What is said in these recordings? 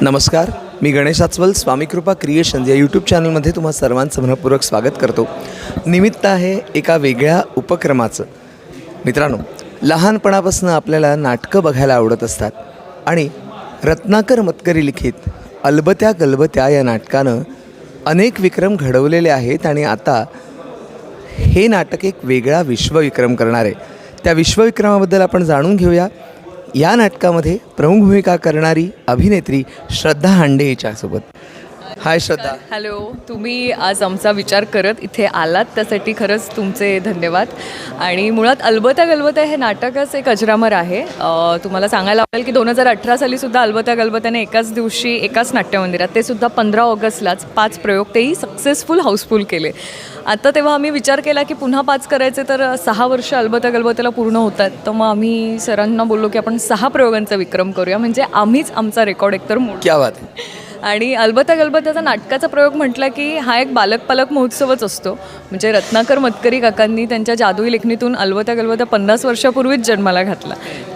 नमस्कार मी गणेश आचवल स्वामीकृपा क्रिएशन्स या यूट्यूब चॅनलमध्ये तुम्हा सर्वांचं मनपूर्वक स्वागत करतो. निमित्त आहे एका वेगळ्या उपक्रमाचं. मित्रांनो लहानपणापासून आपल्याला नाटकं बघायला आवडत असतात आणि रत्नाकर मतकरी लिखित अलबत्या गलबत्या या नाटकानं अनेक विक्रम घडवलेले आहेत आणि आता हे नाटक एक वेगळा विश्वविक्रम करणार आहे. त्या विश्वविक्रमाबद्दल आपण जाणून घेऊया. या नाटकामध्ये प्रमुख भूमिका करणारी अभिनेत्री श्रद्धा हांडे हिच्यासोबत. हाय श्रद्धा. हॅलो तुम्ही आज आमचा विचार करत इथे आलात त्यासाठी खरंच तुमचे धन्यवाद. आणि मुळात अलबत्या गलबत्या हे नाटकच एक अजरामर आहे. अ, तुम्हाला सांगायला आवडेल की दोन हजार अठरा साली सुद्धा अलबत्या गलबत्याने एकाच दिवशी एकाच नाट्यमंदिरात ते सुद्धा पंधरा ऑगस्टलाच पाच प्रयोग तेही सक्सेसफुल हाऊसफुल केले. आता तेव्हा आम्ही विचार केला की पुन्हा पाच करायचे तर सहा वर्ष अलबत्या गलबत्याला पूर्ण होतात. तर मग आम्ही सरांना बोललो की आपण सहा प्रयोगांचा विक्रम करूया. म्हणजे आम्हीच आमचा रेकॉर्ड एकतर मोड क्या बात आहे. आणि अलबत्ता गलबत्याचा नाटकाचा प्रयोग म्हटला की हा एक बालक पालक महोत्सवच असतो. म्हणजे रत्नाकर मतकरी काकांनी त्यांच्या जादुई लेखणीतून अलबत्या गलबत्या पन्नास वर्षापूर्वीच जन्माला घातला.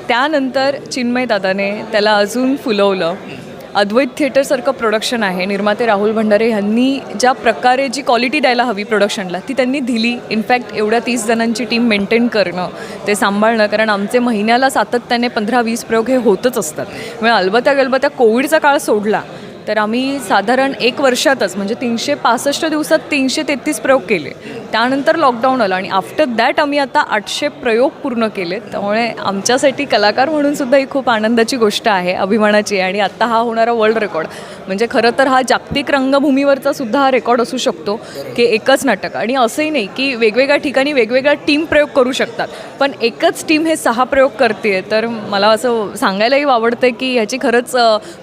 त्यानंतर चिन्मय दादाने त्याला अजून फुलवलं. अद्वैत थिएटरसारखं प्रोडक्शन आहे. निर्माते राहुल भंडारे ह्यांनी ज्या प्रकारे जी क्वालिटी द्यायला हवी प्रोडक्शनला ती त्यांनी दिली. इनफॅक्ट एवढ्या तीस जणांची टीम मेंटेन करणं ते सांभाळणं कारण आमचे महिन्याला सातत्याने पंधरा वीस प्रयोग हे होतच असतात. म्हणजे अलबत्या गलबत्या कोविडचा काळ सोडला. तर आम्ही साधारण एक वर्षातच म्हणजे तीनशे पासष्ट दिवसात तीनशे तेहतीस प्रयोग केले. त्यानंतर लॉकडाऊन आलं आणि आफ्टर दॅट आम्ही आता आठशे प्रयोग पूर्ण केले. त्यामुळे आमच्यासाठी कलाकार म्हणून सुद्धा ही खूप आनंदाची गोष्ट आहे अभिमानाची आहे. आणि आत्ता हा होणारा वर्ल्ड रेकॉर्ड म्हणजे खरं तर हा जागतिक रंगभूमीवरचा सुद्धा हा रेकॉर्ड असू शकतो की एकच नाटक. आणि असंही नाही की वेगवेगळ्या ठिकाणी वेगवेगळ्या टीम प्रयोग करू शकतात. पण एकच टीम हे सहा प्रयोग करते तर मला असं सांगायलाही आवडतं की ह्याची खरंच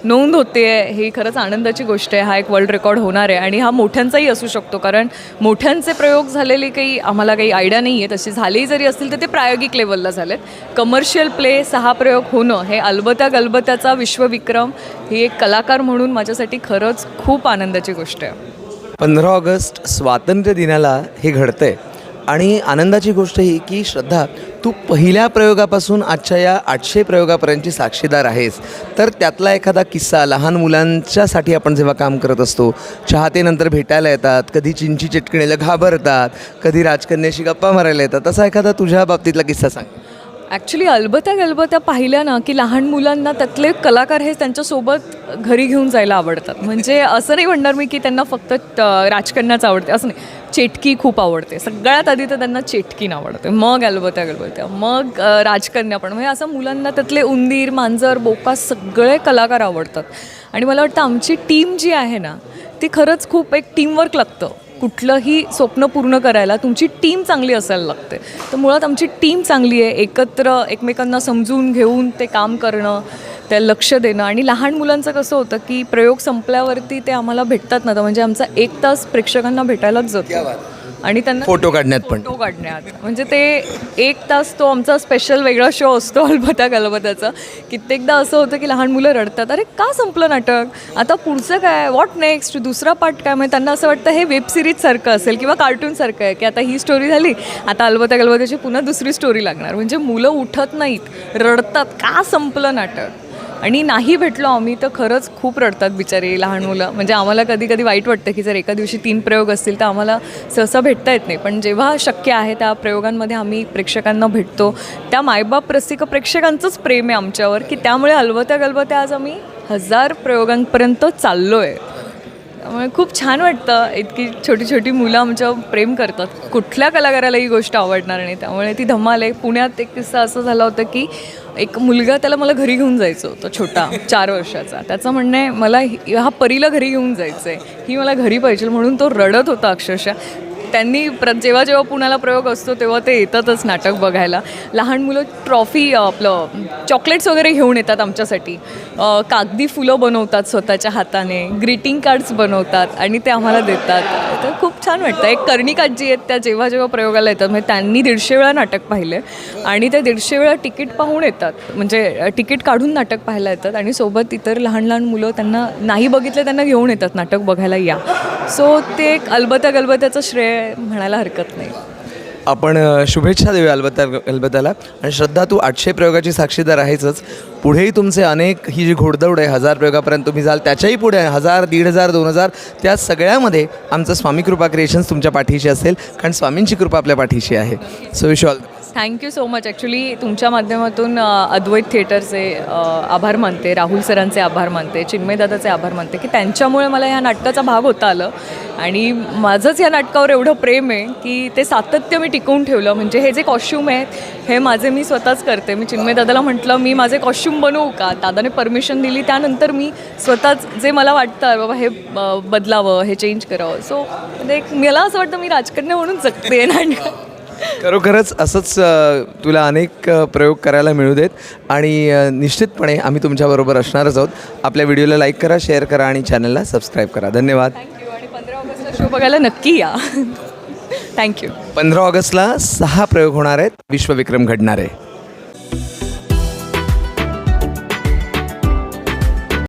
नोंद होते हे खरं खरंच आनंदाची गोष्ट आहे. हा एक वर्ल्ड रेकॉर्ड होणार आहे. आणि हा मोठ्यांचाही असू शकतो. कारण मोठ्यांचे प्रयोग झालेले काही आम्हाला काही आयडिया नाही आहे तशी झालेही जरी असतील तर ते प्रायोगिक लेवलला झालेत. कमर्शियल प्ले सहा प्रयोग होणं हे अलबत्या गलबत्याचा विश्वविक्रम ही एक कलाकार म्हणून माझ्यासाठी खरंच खूप आनंदाची गोष्ट आहे. पंधरा ऑगस्ट स्वातंत्र्य दिनाला हे घडतंय. आणि आनंदाची गोष्ट ही की श्रद्धा तू पहिल्या प्रयोगापासून आजच्या या आठशे प्रयोगापर्यंतची साक्षीदार आहेस. तर त्यातला एखादा किस्सा लहान मुलांच्यासाठी आपण जेव्हा काम करत असतो चाहतेनंतर भेटायला येतात कधी चिंची चिटकणीला घाबरतात कधी राजकन्याशी गप्पा मारायला येतात असा एखादा तुझ्या बाबतीतला किस्सा सांग. ॲक्च्युली अलबत्या गलबत्या पाहिल्या ना की लहान मुलांना त्यातले कलाकार हे त्यांच्यासोबत घरी घेऊन जायला आवडतात. म्हणजे असं नाही म्हणणार मी की त्यांना फक्त राजकन्याच आवडते. असं नाही. चेटकी खूप आवडते. सगळ्यात आधी तर त्यांना चेटकीन आवडते. मग अलबत्या गलबत्या मग राजकन्या पण. म्हणजे असं मुलांना त्यातले उंदीर मांजर बोका सगळे कलाकार आवडतात. आणि मला वाटतं आमची टीम जी आहे ना ती खरंच खूप एक टीमवर्क लागतं. कुठलंही स्वप्न पूर्ण करायला तुमची टीम चांगली असायला लागते. तर मुळात आमची टीम चांगली आहे एकत्र एकमेकांना समजून घेऊन ते काम करणं त्या लक्ष देणं. आणि लहान मुलांचं कसं होतं की प्रयोग संपल्यावरती ते आम्हाला भेटतात ना तर म्हणजे आमचा एक तास प्रेक्षकांना भेटायलाच जातो. आणि त्यांना फोटो काढण्यात पण. फोटो काढण्यात. म्हणजे ते एक तास तो आमचा स्पेशल वेगळा शो असतो अलबत्या गलबत्याचा कित्येकदा असं होतं की लहान मुलं रडतात. अरे का संपलं नाटक? आता पुढचं काय? व्हॉट नेक्स्ट दुसरा पार्ट काय? म्हणजे त्यांना असं वाटतं हे वेब सिरीजसारखं असेल किंवा कार्टूनसारखं आहे की आता ही स्टोरी झाली आता अलबत्या गलबत्याची पुन्हा दुसरी स्टोरी लागणार. म्हणजे मुलं उठत नाहीत रडतात. का संपलं नाटक? आणि नाही भेटलो आम्ही तर खरंच खूप रडतात बिचारी लहान मुलं. म्हणजे आम्हाला कधी कधी वाईट वाटतं की जर एका दिवशी तीन प्रयोग असतील तर आम्हाला सहसा भेटता येत नाही. पण जेव्हा शक्य आहे त्या प्रयोगांमध्ये आम्ही प्रेक्षकांना भेटतो. त्या मायबाप रसिक प्रेक्षकांचंच प्रेम आहे आमच्यावर की त्यामुळे अलबत्या गलबत्या आज आम्ही हजार प्रयोगांपर्यंत चाललो आहे त्यामुळे खूप छान वाटतं इतकी छोटी छोटी मुलं आमच्या प्रेम करतात. कुठल्या कलाकाराला ही गोष्ट आवडणार नाही. त्यामुळे ती धमाल आहे. पुण्यात एक किस्सा असं झाला होता की एक मुलगा त्याला मला घरी घेऊन जायचो तो छोटा चार वर्षाचा. त्याचं म्हणणं आहे मला हा परीला घरी घेऊन जायचं आहे ही मला घरी पाहिजे म्हणून तो रडत होता अक्षरशः. त्यांनी प्र जेव्हा जेव्हा पुण्याला प्रयोग असतो तेव्हा ते येतातच नाटक बघायला. लहान मुलं ट्रॉफी आपलं चॉकलेट्स वगैरे घेऊन येतात आमच्यासाठी. कागदी फुलं बनवतात स्वतःच्या हाताने ग्रीटिंग कार्ड्स बनवतात आणि ते आम्हाला देतात. तर खूप छान वाटतं. एक कर्णिकाजी आहेत त्या जेव्हा जेव्हा प्रयोगाला येतात म्हणजे त्यांनी दीडशे वेळा नाटक पाहिले आणि ते दीडशे वेळा तिकीट पाहून येतात. म्हणजे तिकीट काढून नाटक पाहायला येतात आणि सोबत इतर लहान लहान मुलं त्यांना नाही बघितलं त्यांना घेऊन येतात नाटक बघायला या. सो ते एक अलबत्या गलबत्याचं श्रेय म्हणायला हरकत नाही. आपण शुभेच्छा देऊया अलबत्ता अलबत्ताला आणि श्रद्धा तू आठशे प्रयोगाची साक्षीदार आहेचच पुढेही तुमचे अनेक ही जी घोडदौड आहे हजार प्रयोगापर्यंत तुम्ही जाल त्याच्याही पुढे हजार दीड हजार दोन हजार त्या सगळ्यामध्ये आमचं स्वामी कृपा क्रिएशन्स तुमच्या पाठीशी असेल. कारण स्वामींची कृपा आपल्या पाठीशी आहे. So wish all thank you so much actually तुमच्या माध्यमातून अद्वैत थिएटरचे आभार मानते राहुल सरांचे आभार मानते चिन्मयदादाचे आभार मानते की त्यांच्यामुळे मला या नाटकाचा भाग होता आलं. आणि माझंच या नाटकावर एवढं प्रेम आहे की ते सातत्य मी टिकवून ठेवलं. म्हणजे हे जे कॉस्ट्यूम आहेत हे माझे मी स्वतःच करते. मी चिन्मयदादाला म्हटलं मी माझे कॉस्ट्यूम बनवू का? दादाने परमिशन दिली त्यानंतर मी स्वतःच जे मला वाटतं बाबा हे बदलावं हे चेंज करावं. सो म्हणजे एक मला असं वाटतं मी राजकन्या म्हणून जगते नाटक खरोखरच असंच तुला अनेक प्रयोग करायला मिळू देत. आणि निश्चितपणे आम्ही तुमच्याबरोबर असणारच आहोत. आपल्या व्हिडिओला लाईक करा शेअर करा आणि चॅनलला सबस्क्राईब करा. धन्यवाद. थँक्यू आणि पंधरा ऑगस्टला शो बघायला नक्की या. थँक्यू पंधरा ऑगस्टला सहा प्रयोग होणार आहेत. विश्वविक्रम घडणार आहे.